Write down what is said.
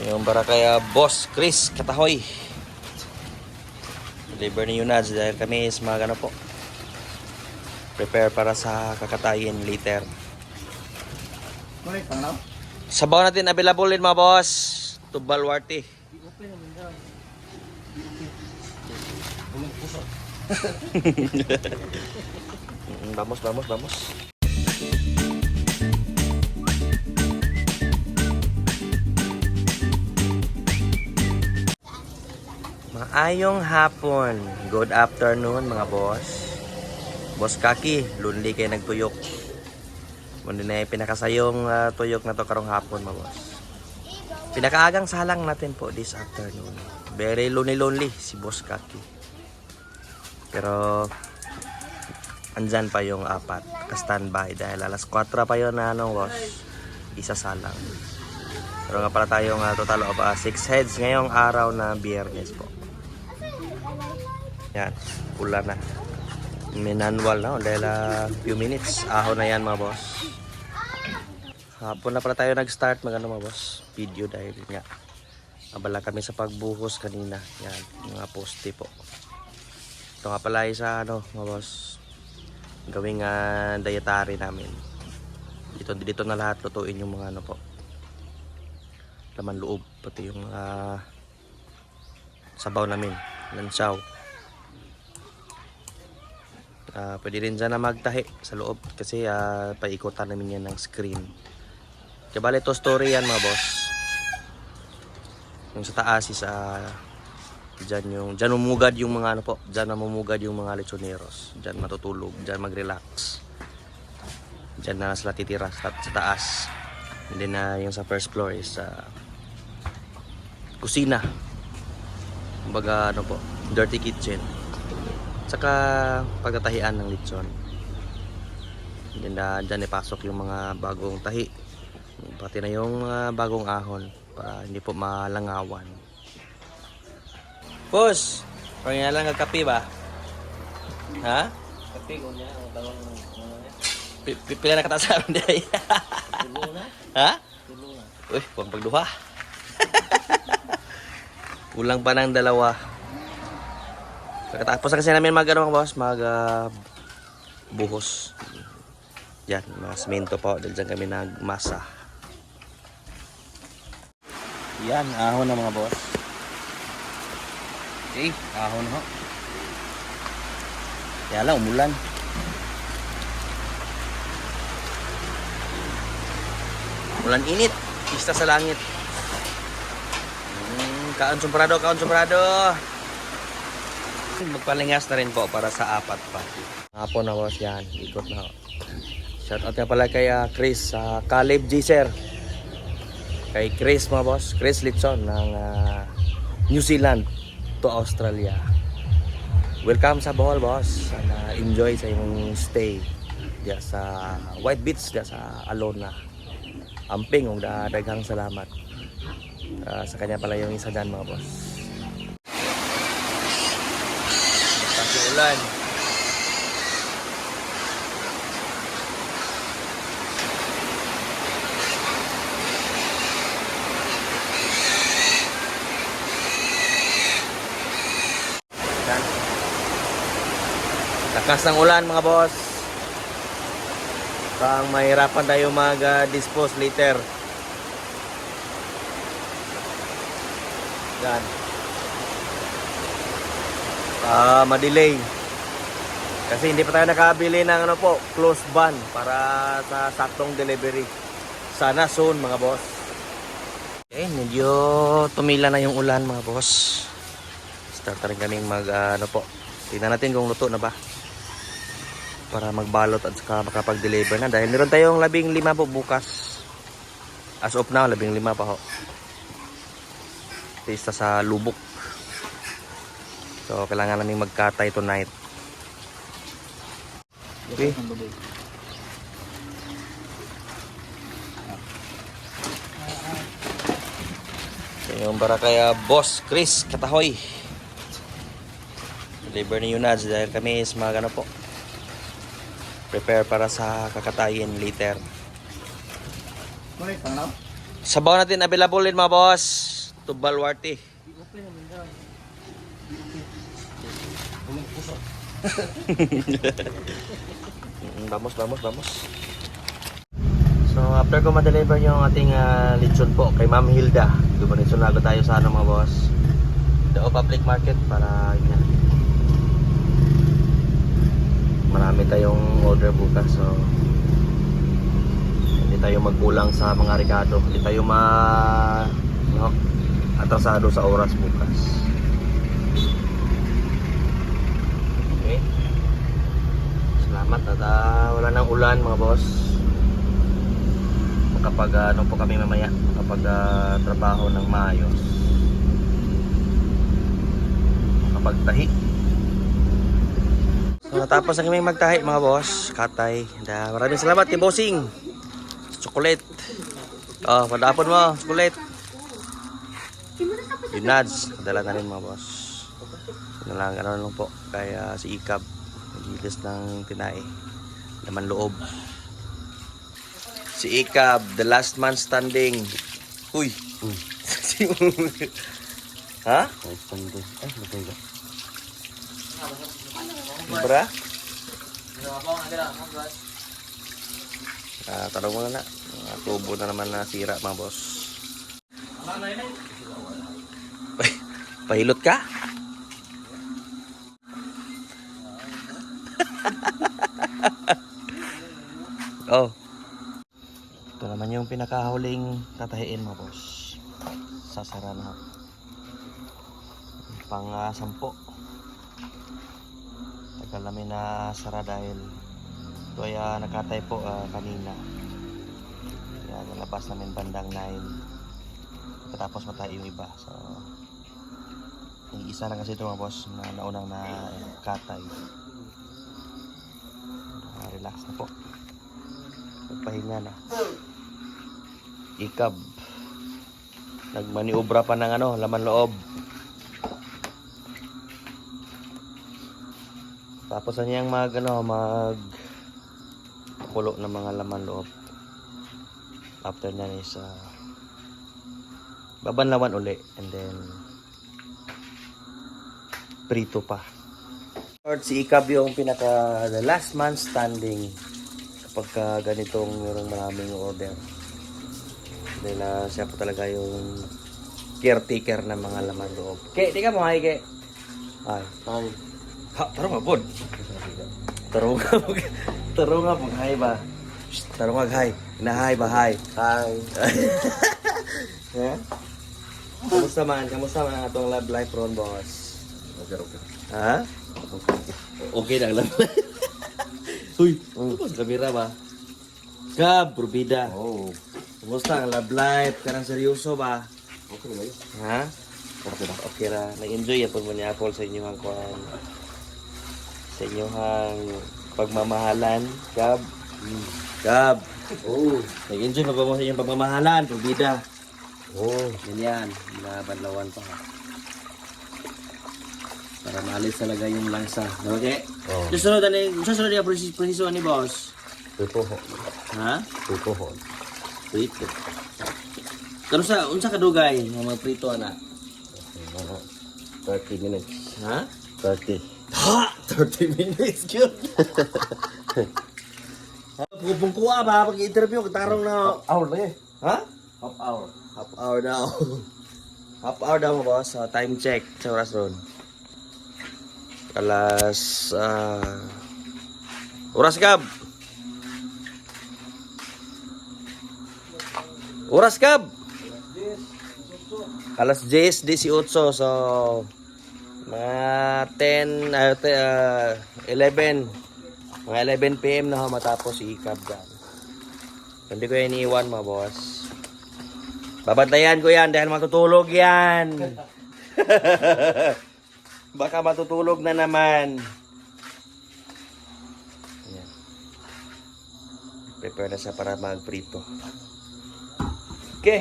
Yung para kaya Boss Chris Katahoy. Deliver ni Yunads dahil kami is mga ano po. Prepare para sa kakatayin later. Sabaw natin available din mga boss. Tubal warti. Mm, vamos, vamos, vamos. Maayong hapon. Good afternoon mga boss. Boss Kaki, lunli kayo nagtuyok. Mundi na pinakasayong ah, tuyok na to karong hapon mga boss. Pinakaagang salang natin po this afternoon. Very lonely lonely si Boss Kaki. Pero andyan pa yung apat ka-standby dahil alas 4 pa yun na ano boss. Isa salang. Pero nga pala tayong uh, total of 6 heads ngayong araw na biyernes po. Yan, pula na. Minanwal na dahil ah, few minutes. Ahon na yan mga boss. Hapon na pala tayo nag-start mag ano mga boss. Video dahil nga. Abala kami sa pagbuhos kanina. Yan, mga poste po. Ito nga pala ay sa ano mga boss. Gawing ah, dietary namin. Dito, dito na lahat lutuin yung mga ano po. Laman loob. Pati yung ah, sabaw namin. Lansaw. Ah, pwede rin dyan na magtahi sa loob kasi ah, paikutan namin yan ng screen. Kaya bale to story yan mga boss. Yung sa taas is ah, dyan yung dyan umugad yung mga ano po, dyan namumugad yung mga lechoneros. Dyan matutulog, dyan mag-relax. Dyan na sila titira sa, sa taas. And then na yung sa first floor is sa kusina. Kumbaga ano po, dirty kitchen. Saka pagtatahian ng lechon. Then na dyan ipasok yung mga bagong tahi. Pati na yung mga bagong ahon para hindi po malangawan. Boss, pangyan lang kape ba? Ha? Kape ko niya, pi- Pila na katasaron di ay. Tulo na. ha? Tulo na. Uy, pang pagduha. Kulang pa ng dalawa. Pagkatapos na kasi namin mag ano, boss, mag ah, buhos. Yan, mga semento pa. Dahil dyan kami nagmasa. Yan, ahon na mga boss. Okay, ahon ho. Kaya lang, umulan. Ulan init. Pista sa langit. Mm, kaon sumprado, kaon sumprado. Magpalingas na rin po para sa apat pa. Hapon na boss yan. Ikot na. Shout out nga pala kay ah, Chris sa Caleb G. Sir. Kay Chris mga boss. Chris Litson ng ah, New Zealand to Australia. Welcome sa Bohol boss. Sana enjoy sa imong stay. Diya sa White Beach, diya sa Alona. Amping, og da daghang salamat. Ah, sa kanya pala yung isa dyan mga boss. Pati ulan. Yan. Lakas ng ulan mga boss. Pang mahirapan tayo mag-dispose later. Yan. Ah, ma-delay. Kasi hindi pa tayo nakabili ng ano po, close ban para sa saktong delivery. Sana soon mga boss. Okay, medyo tumila na yung ulan mga boss. Start na rin kaming mag ah, ano po. Tingnan natin kung luto na ba. Para magbalot at saka makapag-deliver na. Dahil meron tayong labing lima po bukas. As of now, labing lima pa ho. Pista sa lubok. So, kailangan namin magkatay tonight. Okay. Baboy. Yung para kaya Boss Chris Katahoy. Deliver ni Yunads dahil kami is mga ano po. Prepare para sa kakatayin later. Now? Sabaw natin available din mga boss. Tubal warti. Mm, vamos, vamos, vamos. So after ko ma-deliver yung ating uh, lechon po kay Ma'am Hilda, dumiretso na tayo sa ano mga boss. The Public Market para yun. Marami tayong order bukas so hindi tayo magkulang sa mga rekado. Hindi tayo ma no, atrasado sa oras bukas. Okay. Salamat at ah, wala nang ulan mga boss. Kapag ano po kami mamaya kapag ah, trabaho ng maayos. Kapag tahi so tapos na kami magtahi mga boss. Katay. Da, maraming salamat kay bossing. Chocolate. Oh padapon mo chocolate. Yung nuts. Dala na rin mga boss. Yun lang ano lang po. Kaya si Ikab. Nagilis ng tinae laman loob Si Ikab, the last man standing. Uy. Si- ha? Standing. Ay, matay ka. Bra? Ah, tanong mo na na. Ah, tubo na naman na sira mga boss. Pah- Pahilot ka? Oh. Ito naman yung pinakahuling tatahiin mo, boss. Sasara na. Pang uh, sampo. Tagal namin na sara dahil ito ay ah, nakatay po ah, kanina. Kaya nalabas namin bandang 9. Pagkatapos matay yung iba. So, yung isa lang kasi ito mga boss na naunang na katay. Ah, relax na po. Magpahinga na. Ikab. Nagmaniobra pa ng ano, laman loob. Tapos na niyang mag ano, mag kulo ng mga laman loob. After na is uh, babanlawan uli and then prito pa. Lord, si Ikab yung pinaka the last man standing kapag ka ganitong merong maraming order. Dahil ah, siya po talaga yung caretaker ng mga laman loob. Ke, di ka mo hay, ke. Ay. Ay. Ha, taro nga, bod. Taro nga, taro nga, pag hay ba. Shh, Taro nga, hay. Na-hay ba, hay. Hi. Ha? Kamusta man? Kamusta man ang atong love life ron, boss? Okay, okay. Ha? Okay lang lang. Uy, tapos kamera ba? Kab, probida. Oh, Kumusta ang love life? Karang seryoso ba? okay yun. Ha? Okay na. Okay ra. Nag-enjoy yan ni Apple sa inyong kuhan. Sa inyong pagmamahalan. Kab. Kab. Oh, Nag-enjoy pa ba mo sa inyong pagmamahalan? Probida. oh. Ganyan. Mga banlawan pa. Para maalis talaga yung langsa. Okay? Oh. Susunod ani, susunod yung proseso, proseso ni boss. Tutuho. Ha? Tutuho. Prito. Kano sa unsa ka dugay nga mga prito ana? Mga 30 minutes. Ha? 30. Ha! 30 minutes yun. Kupong kuha ba pag interview tarong na Hour lang eh. ha? Half hour. Half hour daw. Half hour daw mo boss. So, time check sa oras ron. Alas ah Oras kab. Oras kab. Alas 10, 18. So, mga 10, ah, te- ah, 11. Mga 11 p.m. na ho matapos si Ikab dyan. Hindi ko yan iniwan mga boss. Babantayan ko yan dahil matutulog yan. Baka matutulog na naman. Ayan. Prepare na siya para magprito. Okay.